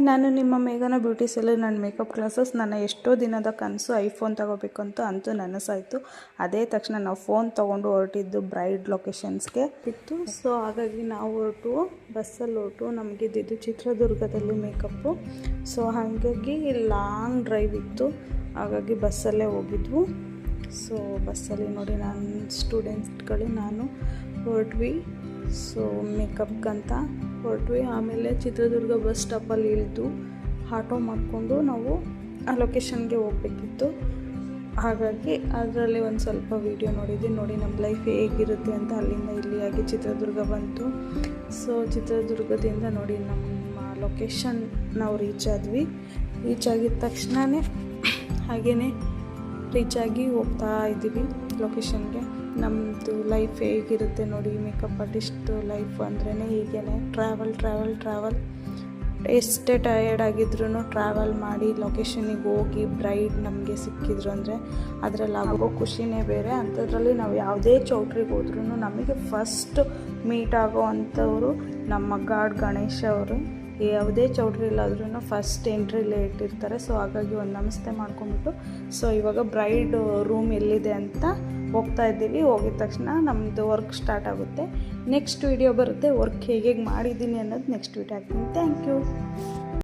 ನಾನು ನಿಮ್ಮ ಮೇಘನ ಬ್ಯೂಟಿ ಸೆಲ್ಲರ್ ನನ್ನ ಮೇಕಪ್ ಕ್ಲಾಸಸ್. ನನ್ನ ಎಷ್ಟೋ ದಿನದ ಕನಸು ಐಫೋನ್ ತಗೋಬೇಕು ಅಂತ ಅಂತೂ ನನಸಾಯಿತು. ಅದೇ ತಕ್ಷಣ ನಾವು ಫೋನ್ ತೊಗೊಂಡು ಹೊರಟಿದ್ದು ಬ್ರೈಡ್ ಲೊಕೇಶನ್ಸ್ಗೆ. ಇತ್ತು. ಸೊ, ಹಾಗಾಗಿ ನಾವು ಹೊರಟು, ಬಸ್ಸಲ್ಲಿ ಹೊರಟು. ನಮಗೆ ಇದ್ದಿದ್ದು ಚಿತ್ರದುರ್ಗದಲ್ಲಿ ಮೇಕಪ್ಪು. ಸೊ, ಹಾಗಾಗಿ ಲಾಂಗ್ ಡ್ರೈವ್ ಇತ್ತು. ಹಾಗಾಗಿ ಬಸ್ಸಲ್ಲೇ ಹೋಗಿದ್ವು. ಸೊ, ಬಸ್ಸಲ್ಲಿ ನೋಡಿ ನಾನು ಸ್ಟೂಡೆಂಟ್ಗಳು ನಾನು ಹೊರಟ್ವಿ. ಸೊ, ಮೇಕಪ್ಗಂತ ಹೊರಟ್ವಿ. ಆಮೇಲೆ ಚಿತ್ರದುರ್ಗ ಬಸ್ ಸ್ಟಾಪಲ್ಲಿ ಇಳಿದು ಆಟೋ ಮಾಡಿಕೊಂಡು ನಾವು ಆ ಲೊಕೇಶನ್ಗೆ ಹೋಗ್ಬೇಕಿತ್ತು. ಹಾಗಾಗಿ ಅದರಲ್ಲಿ ಒಂದು ಸ್ವಲ್ಪ ವೀಡಿಯೋ ನೋಡಿದ್ವಿ. ನೋಡಿ ನಮ್ಮ ಲೈಫ್ ಹೇಗಿರುತ್ತೆ ಅಂತ ಅಲ್ಲಿಂದ ಇಲ್ಲಿಯಾಗಿ ಚಿತ್ರದುರ್ಗ ಬಂತು. ಸೊ ಚಿತ್ರದುರ್ಗದಿಂದ ನೋಡಿ ನಮ್ಮ ಲೊಕೇಶನ್ ನಾವು ರೀಚ್ ಆದ್ವಿ. ರೀಚ್ ಆಗಿದ ತಕ್ಷಣವೇ ಹಾಗೆಯೇ ರೀಚ್ ಆಗಿ ಹೋಗ್ತಾ ಇದ್ದೀವಿ ಲೊಕೇಶನ್ಗೆ. ನಮ್ಮದು ಲೈಫ್ ಹೇಗಿರುತ್ತೆ ನೋಡಿ ಮೇಕಪ್ ಆರ್ಟಿಸ್ಟ್ ಲೈಫ್ ಅಂದ್ರೇ ಹೀಗೇ ಟ್ರಾವೆಲ್ ಟ್ರಾವೆಲ್ ಟ್ರಾವೆಲ್ ಎಷ್ಟೇ ಟಯರ್ಡ್ ಆಗಿದ್ರು ಟ್ರಾವೆಲ್ ಮಾಡಿ ಲೊಕೇಶನಿಗೆ ಹೋಗಿ ಬ್ರೈಡ್ ನಮಗೆ ಸಿಕ್ಕಿದ್ರು ಅಂದರೆ ಅದರಲ್ಲಿ ಆಗೋ ಖುಷಿನೇ ಬೇರೆ. ಅಂಥದ್ರಲ್ಲಿ ನಾವು ಯಾವುದೇ ಚೌಟ್ರಿಗೆ ಹೋದ್ರೂ ನಮಗೆ ಫಸ್ಟ್ ಮೀಟ್ ಆಗೋ ಅಂಥವ್ರು ನಮ್ಮ ಗಾಡ್ ಗಣೇಶ ಅವರು. ಯಾವುದೇ ಚೌಟ್ರಿಲಾದ್ರೂ ಫಸ್ಟ್ ಎಂಟ್ರಿಲೇ ಇಟ್ಟಿರ್ತಾರೆ. ಸೊ ಹಾಗಾಗಿ ಒಂದು ನಮಸ್ತೆ ಮಾಡ್ಕೊಂಬಿಟ್ಟು ಸೊ ಇವಾಗ ಬ್ರೈಡ್ ರೂಮ್ ಎಲ್ಲಿದೆ ಅಂತ ಹೋಗ್ತಾ ಇದ್ದೀವಿ. ಹೋಗಿದ ತಕ್ಷಣ ನಮ್ಮದು ವರ್ಕ್ ಸ್ಟಾರ್ಟ್ ಆಗುತ್ತೆ. ನೆಕ್ಸ್ಟ್ ವಿಡಿಯೋ ಬರುತ್ತೆ. ವರ್ಕ್ ಹೇಗೆ ಮಾಡಿದ್ದೀನಿ ಅನ್ನೋದು ನೆಕ್ಸ್ಟ್ ವಿಡಿಯೋ ಹಾಕ್ತೀನಿ. Thank you